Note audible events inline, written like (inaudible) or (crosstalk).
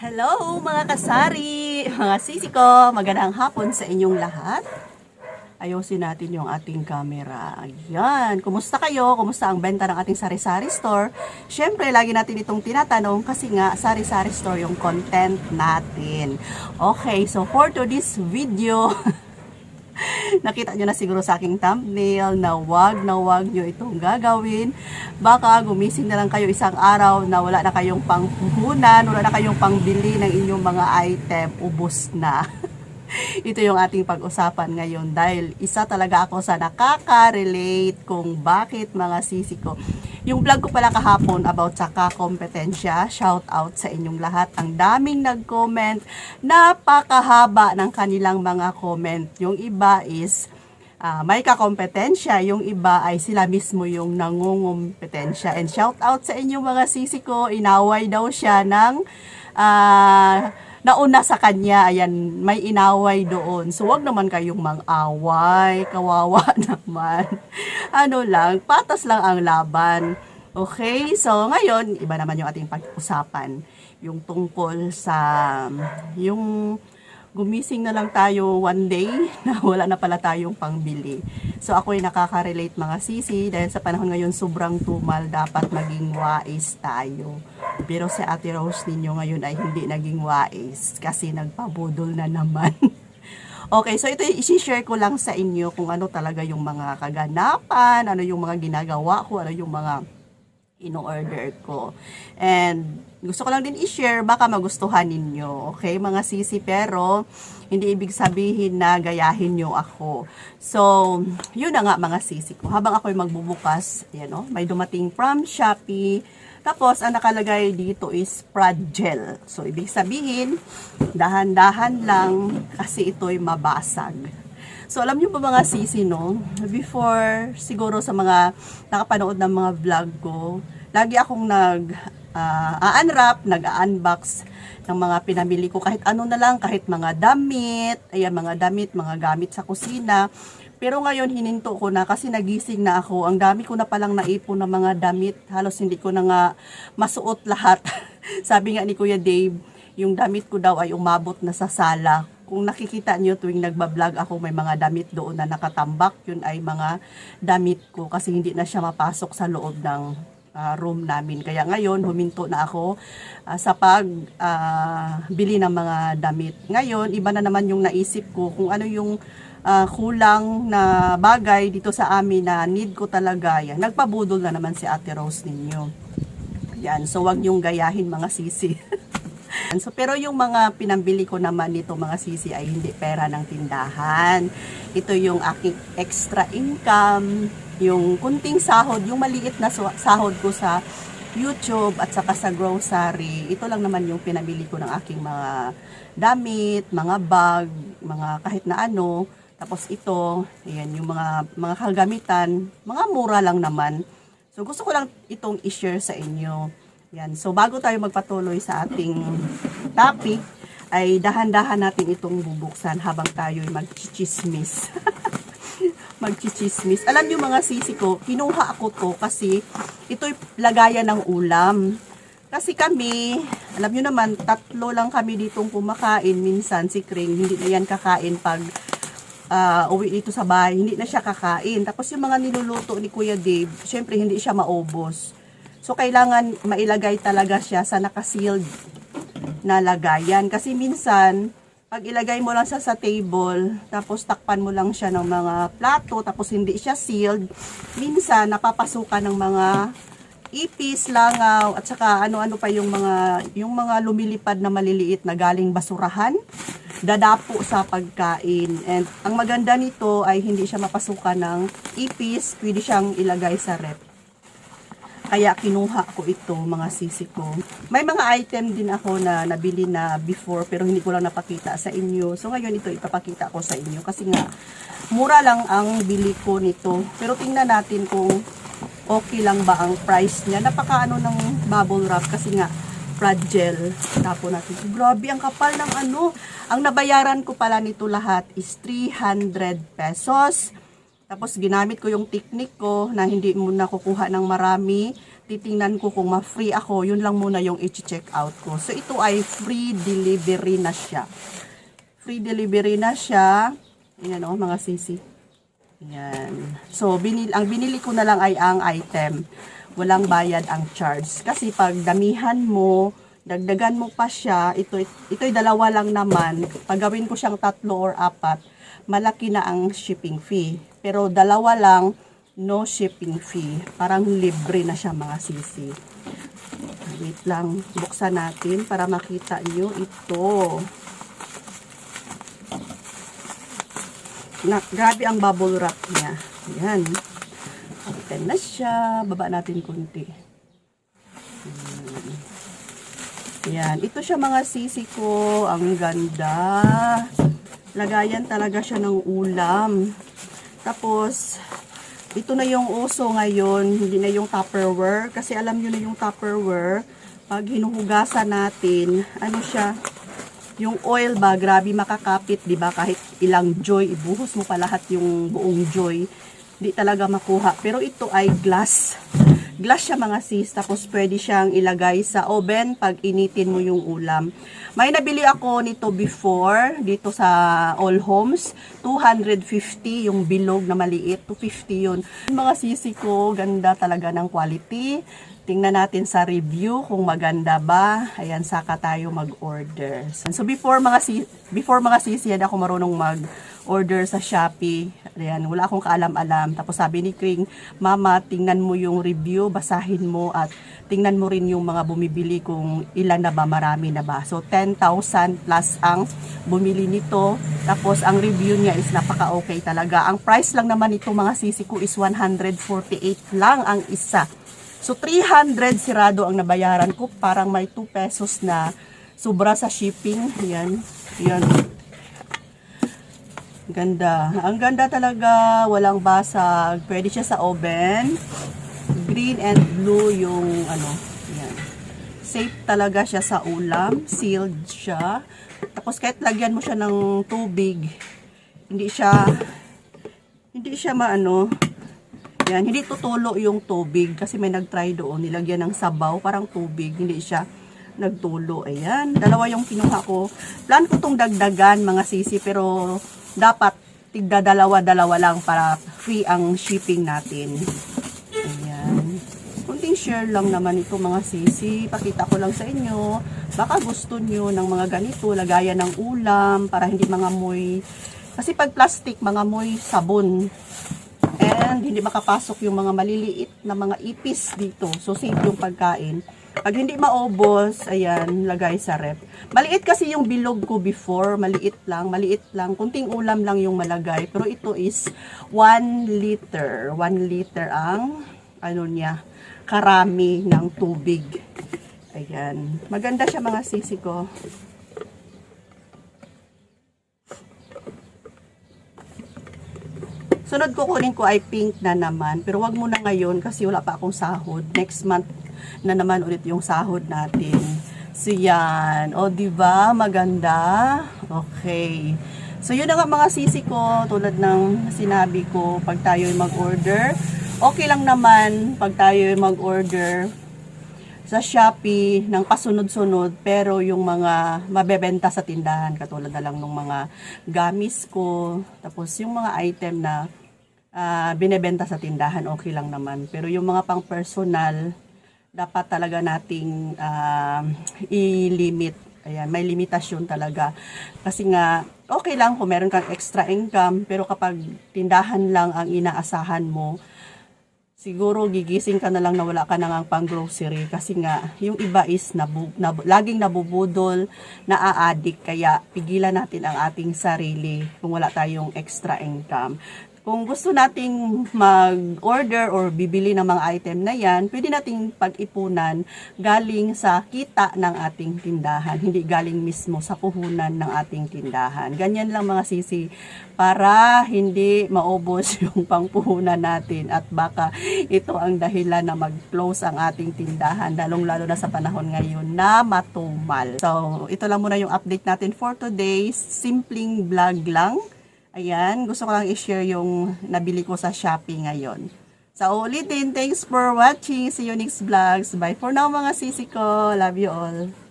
Hello mga kasari, mga sisi ko, magandang hapon sa inyong lahat. Ayusin natin yung ating camera. Ayan, kumusta kayo? Kumusta ang benta ng ating sari-sari store? Siyempre, lagi natin itong tinatanong kasi nga sari-sari store yung content natin. Okay, so for today's video, (laughs) (laughs) nakita nyo na siguro sa aking thumbnail na wag na wag nyo itong gagawin. Baka gumising na lang kayo isang araw na wala na kayong pangpuhunan, wala na kayong pangbili ng inyong mga item, ubos na. (laughs) Ito yung ating pag-usapan ngayon dahil isa talaga ako sa nakaka-relate kung bakit mga sisi ko. Yung vlog ko pala kahapon about sa kakompetensya, shout out sa inyong lahat. Ang daming nag-comment, napakahaba ng kanilang mga comment. Yung iba is ah, may kakompetensya, yung iba ay sila mismo yung nangungumpetensya. And shout out sa inyong mga sisi ko, inaway daw siya ng ah, nauna sa kanya, ayan, may inaway doon. So, wag naman kayong mang-away, kawawa (laughs) naman. Ano lang, patas lang ang laban. Okay, so ngayon, iba naman yung ating pag-usapan. Yung tungkol sa, yung gumising na lang tayo one day (laughs) na wala na pala tayong pangbili. So ako ay nakaka-relate mga sisi dahil sa panahon ngayon sobrang tumal dapat maging wais tayo. Pero si Ate Rose ninyo ngayon ay hindi naging wais kasi nagpabudol na naman. (laughs) okay, so ito i-share ko lang sa inyo kung ano talaga yung mga kaganapan, ano yung mga ginagawa ko, ano yung mga in-order ko. And gusto ko lang din i-share, baka magustuhan ninyo. Okay, mga sisi, pero hindi ibig sabihin na gayahin nyo ako. So, yun na nga mga sisi ko. Habang ako'y magbubukas, yan o, may dumating from Shopee. Tapos, ang nakalagay dito is Pradgel. So, ibig sabihin, dahan-dahan lang kasi ito'y mabasag. So, alam niyo ba mga sisi, no? Before, siguro sa mga nakapanood ng mga vlog ko, lagi akong nag uh, unwrap nag-unbox ng mga pinamili ko. Kahit ano na lang, kahit mga damit, ayan, mga damit, mga gamit sa kusina. Pero ngayon, hininto ko na kasi nagising na ako. Ang dami ko na palang naipon ng mga damit. Halos hindi ko na nga masuot lahat. (laughs) Sabi nga ni Kuya Dave, yung damit ko daw ay umabot na sa sala kung nakikita nyo tuwing nagbablog ako may mga damit doon na nakatambak, yun ay mga damit ko kasi hindi na siya mapasok sa loob ng uh, room namin. Kaya ngayon, huminto na ako uh, sa pag uh, bili ng mga damit. Ngayon, iba na naman yung naisip ko kung ano yung uh, kulang na bagay dito sa amin na need ko talaga. Yan. Nagpabudol na naman si Ate Rose ninyo. Yan. So, wag yung gayahin mga sisi. (laughs) So, pero yung mga pinambili ko naman nito mga sisi ay hindi pera ng tindahan. Ito yung aking extra income, yung kunting sahod, yung maliit na sahod ko sa YouTube at saka sa grocery. Ito lang naman yung pinabili ko ng aking mga damit, mga bag, mga kahit na ano. Tapos ito, ayan, yung mga, mga kagamitan, mga mura lang naman. So gusto ko lang itong i-share sa inyo. Yan. So, bago tayo magpatuloy sa ating topic, ay dahan-dahan natin itong bubuksan habang tayo magchichismis. (laughs) magchichismis. Alam niyo mga sisi ko, kinuha ako to kasi ito'y lagayan ng ulam. Kasi kami, alam niyo naman, tatlo lang kami ditong kumakain. Minsan si Kring, hindi na yan kakain pag uh, uwi dito sa bahay. Hindi na siya kakain. Tapos yung mga niluluto ni Kuya Dave, syempre hindi siya maubos. So, kailangan mailagay talaga siya sa nakasealed na lagayan. Kasi minsan, pag ilagay mo lang siya sa table, tapos takpan mo lang siya ng mga plato, tapos hindi siya sealed, minsan napapasukan ng mga ipis, langaw, at saka ano-ano pa yung mga, yung mga lumilipad na maliliit na galing basurahan, dadapo sa pagkain. And ang maganda nito ay hindi siya mapasukan ng ipis, pwede siyang ilagay sa rep. Kaya kinuha ko ito, mga sisi ko. May mga item din ako na nabili na before pero hindi ko lang napakita sa inyo. So ngayon ito ipapakita ko sa inyo kasi nga mura lang ang bili ko nito. Pero tingnan natin kung okay lang ba ang price niya. Napakaano ng bubble wrap kasi nga fragile. Tapo natin. Grabe ang kapal ng ano. Ang nabayaran ko pala nito lahat is 300 pesos. Tapos ginamit ko yung technique ko na hindi mo nakukuha ng marami. titingnan ko kung ma-free ako, yun lang muna yung i-check out ko. So, ito ay free delivery na siya. Free delivery na siya. Ayan o, mga sisi. Ayan. So, binil ang binili ko na lang ay ang item. Walang bayad ang charge. Kasi pag damihan mo, dagdagan mo pa siya, ito, ito'y dalawa lang naman. Pag gawin ko siyang tatlo or apat, malaki na ang shipping fee. Pero dalawa lang, no shipping fee. Parang libre na siya mga sisi. Wait lang, buksan natin para makita nyo ito. Na, grabe ang bubble wrap niya. Yan. Open na siya. Baba natin kunti. Hmm. Yan. Ito siya mga sisi ko. Ang ganda. Lagayan talaga siya ng ulam. Tapos, ito na yung uso ngayon. Hindi na yung Tupperware. Kasi alam nyo na yung Tupperware. Pag hinuhugasan natin, ano siya, yung oil ba, grabe makakapit, di ba? Kahit ilang joy, ibuhos mo pa lahat yung buong joy. Di talaga makuha. Pero ito ay glass. Glass siya mga sis. Tapos pwede siyang ilagay sa oven pag initin mo yung ulam. May nabili ako nito before dito sa All Homes. 250 yung bilog na maliit. 250 yun. Mga sisi ko, ganda talaga ng quality. Tingnan natin sa review kung maganda ba. Ayan, saka tayo mag-order. So before mga si before mga sisi, yan ako marunong mag-order sa Shopee. Ayan, wala akong kaalam-alam. Tapos sabi ni Kring, Mama, tingnan mo yung review, basahin mo at tingnan mo rin yung mga bumibili kung ilan na ba, marami na ba. So 10,000 plus ang bumili nito. Tapos ang review niya is napaka-okay talaga. Ang price lang naman nito mga sisi ko is 148 lang ang isa. So, 300 sirado ang nabayaran ko. Parang may 2 pesos na sobra sa shipping. Yan. Yan. Ganda. Ang ganda talaga. Walang basag. Pwede siya sa oven. Green and blue yung ano. Yan. Safe talaga siya sa ulam. Sealed siya. Tapos kahit lagyan mo siya ng tubig, hindi siya hindi siya maano yan, hindi tutulo yung tubig kasi may nagtry doon, nilagyan ng sabaw, parang tubig, hindi siya nagtulo. Ayan, dalawa yung kinuha ko. Plan ko tong dagdagan mga sisi pero dapat tigda dalawa-dalawa lang para free ang shipping natin. Ayan. Kunting share lang naman ito mga sisi. Pakita ko lang sa inyo. Baka gusto nyo ng mga ganito, lagayan ng ulam para hindi mga moy. Kasi pag plastic, mga moy sabon and hindi makapasok yung mga maliliit na mga ipis dito. So, safe yung pagkain. Pag hindi maubos, ayan, lagay sa rep. Maliit kasi yung bilog ko before, maliit lang, maliit lang. Kunting ulam lang yung malagay. Pero ito is 1 liter. 1 liter ang, ano niya, karami ng tubig. Ayan. Maganda siya mga sisi ko. Sunod ko kunin ko ay pink na naman. Pero wag muna ngayon kasi wala pa akong sahod. Next month na naman ulit yung sahod natin. So yan. O di ba Maganda. Okay. So yun na mga sisi ko. Tulad ng sinabi ko pag tayo mag-order. Okay lang naman pag tayo mag-order sa Shopee ng pasunod-sunod pero yung mga mabebenta sa tindahan katulad na lang ng mga gamis ko tapos yung mga item na ah, binebenta sa tindahan okay lang naman pero yung mga pang personal dapat talaga nating ah, i-limit. Ayan may limitasyon talaga. Kasi nga okay lang kung meron kang extra income pero kapag tindahan lang ang inaasahan mo siguro gigising ka na lang na wala ka na nga pang grocery kasi nga yung iba is nabu, nabu, laging nabubudol, naa-addict. Kaya pigilan natin ang ating sarili kung wala tayong extra income. Kung gusto nating mag-order or bibili ng mga item na yan, pwede nating pag-ipunan galing sa kita ng ating tindahan, hindi galing mismo sa puhunan ng ating tindahan. Ganyan lang mga sisi para hindi maubos (laughs) yung pangpuhunan natin at baka ito ang dahilan na mag-close ang ating tindahan, lalong-lalo na sa panahon ngayon na matumal. So, ito lang muna yung update natin for today. Simpleng vlog lang. Ayan, gusto ko lang i-share yung nabili ko sa Shopee ngayon. Sa ulitin, thanks for watching. See you next vlogs. Bye for now mga sisi ko. Love you all.